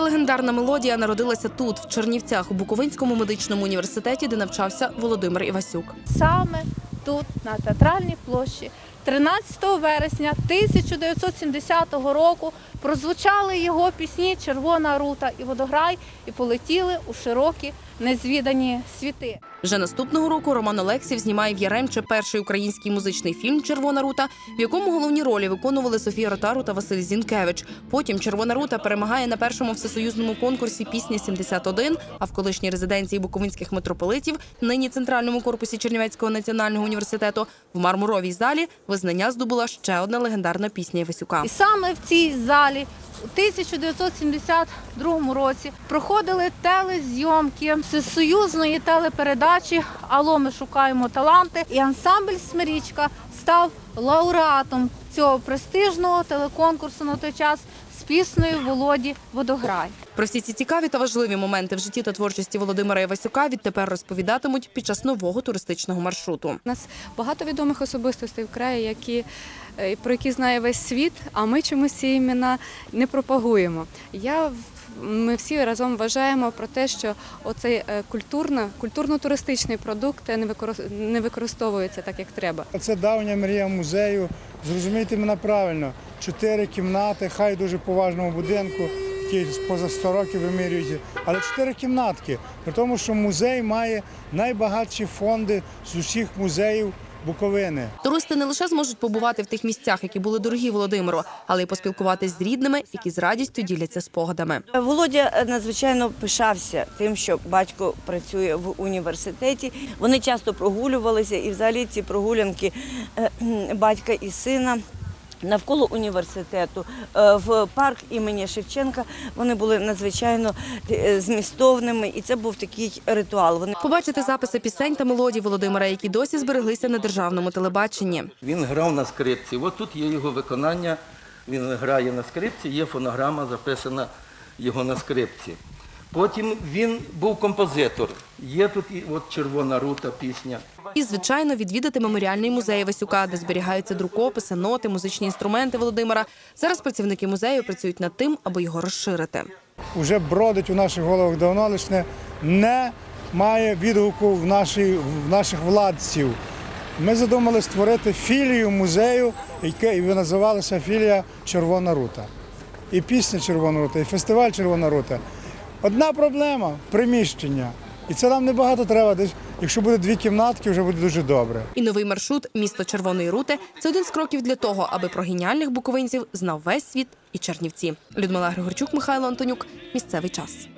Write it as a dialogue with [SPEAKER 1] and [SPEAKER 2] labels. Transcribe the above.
[SPEAKER 1] легендарна мелодія народилася тут, в Чернівцях, у Буковинському медичному університеті, де навчався Володимир Івасюк.
[SPEAKER 2] саме тут, на театральній площі, 13 вересня 1970 року прозвучали його пісні Червона рута і водограй і полетіли у широкі незвідані світи.
[SPEAKER 1] Вже наступного року Роман Олексів знімає в Яремче перший український музичний фільм Червона рута, в якому головні ролі виконували Софія Ротару та Василь Зінкевич. Потім Червона рута перемагає на першому всесоюзному конкурсі пісня 71 А в колишній резиденції буковинських митрополитів, нині центральному корпусі Чернівецького національного університету, в мармуровій залі визнання здобула ще одна легендарна пісня Івасюка.
[SPEAKER 2] І саме в цій залі у 1972 році проходили телезйомки всесоюзної телепередачі Алло, ми шукаємо таланти. І ансамбль Смирічка став лауреатом цього престижного телеконкурсу на той час піснею Володі Водограй.
[SPEAKER 1] Про всі ці цікаві та важливі моменти в житті та творчості Володимира Івасюка відтепер розповідатимуть під час нового туристичного маршруту.
[SPEAKER 3] У нас багато відомих особистостей в краї, які, е, про які знає весь світ, а ми чомусь ці імена не пропагуємо. Я, ми всі разом вважаємо про те, що оцей е, культурно, культурно-туристичний продукт не використ- не використовується так, як треба.
[SPEAKER 4] Це давня мрія музею. Зрозумійте мене правильно. Чотири кімнати, хай дуже поважному будинку, який поза 100 років вимірюють, але чотири кімнатки. При тому, що музей має найбагатші фонди з усіх музеїв Буковини.
[SPEAKER 1] Туристи не лише зможуть побувати в тих місцях, які були дорогі Володимиру, але й поспілкуватися з рідними, які з радістю діляться спогадами.
[SPEAKER 5] Володя е, надзвичайно пишався тим, що батько працює в університеті. Вони часто прогулювалися, і взагалі ці прогулянки е, батька і сина. Навколо університету е, в парк імені Шевченка вони були надзвичайно е, змістовними, і це був такий ритуал. Вони
[SPEAKER 1] Побачити записи пісень та мелодій Володимира, які досі збереглися на державному телебаченні.
[SPEAKER 6] Він грав на скрипці. От тут є його виконання. Він грає на скрипці, є фонограма записана його на скрипці. Потім він був композитор. Є тут і от червона рута пісня.
[SPEAKER 1] І, звичайно, відвідати меморіальний музей Васюка, де зберігаються друкописи, ноти, музичні інструменти Володимира. Зараз працівники музею працюють над тим, аби його розширити.
[SPEAKER 4] Уже бродить у наших головах давно, лише не має відгуку в, нашій, в наших владців. Ми задумали створити філію музею, яке і називалася філія Червона рута. І пісня Червона рута, і фестиваль Червона рута. Одна проблема приміщення. І це нам небагато треба. Десь, якщо буде дві кімнатки, вже буде дуже добре.
[SPEAKER 1] І новий маршрут місто Червоної рути це один з кроків для того, аби про геніальних буковинців знав весь світ і Чернівці. Людмила Григорчук, Михайло Антонюк. Місцевий час.